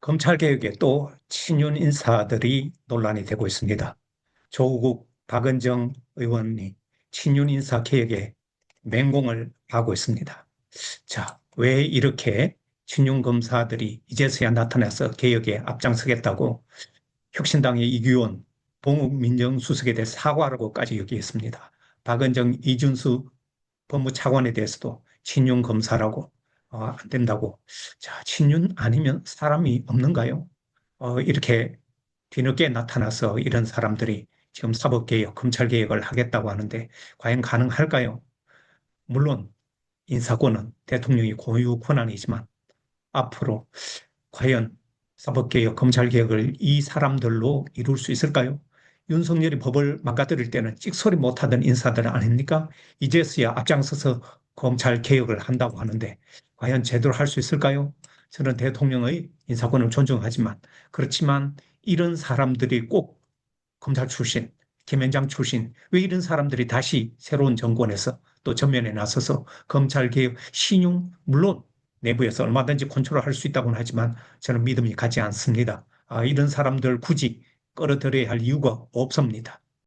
검찰개혁에 또 친윤 인사들이 논란이 되고 있습니다. 조국, 박은정 의원이 친윤 인사 개혁에 맹공을 하고 있습니다. 자, 왜 이렇게 친윤 검사들이 이제서야 나타나서 개혁에 앞장서겠다고 혁신당의 이규원 봉욱 민정수석에 대해 사과라고까지 얘기했습니다. 박은정, 이준수 법무차관에 대해서도 친윤 검사라고 어, 안 된다고. 자, 친윤 아니면 사람이 없는가요? 어, 이렇게 뒤늦게 나타나서 이런 사람들이 지금 사법개혁, 검찰개혁을 하겠다고 하는데 과연 가능할까요? 물론 인사권은 대통령이 고유 권한이지만 앞으로 과연 사법개혁, 검찰개혁을 이 사람들로 이룰 수 있을까요? 윤석열이 법을 망가뜨릴 때는 찍소리 못하던 인사들 아닙니까? 이제서야 앞장서서 검찰 개혁을 한다고 하는데 과연 제대로 할 수 있을까요? 저는 대통령의 인사권을 존중하지만 그렇지만 이런 사람들이 꼭 검찰 출신, 김현장 출신 왜 이런 사람들이 다시 새로운 정권에서 또 전면에 나서서 검찰 개혁 신용 물론 내부에서 얼마든지 컨트롤할 수 있다고는 하지만 저는 믿음이 가지 않습니다. 아, 이런 사람들 굳이 끌어들여야 할 이유가 없습니다.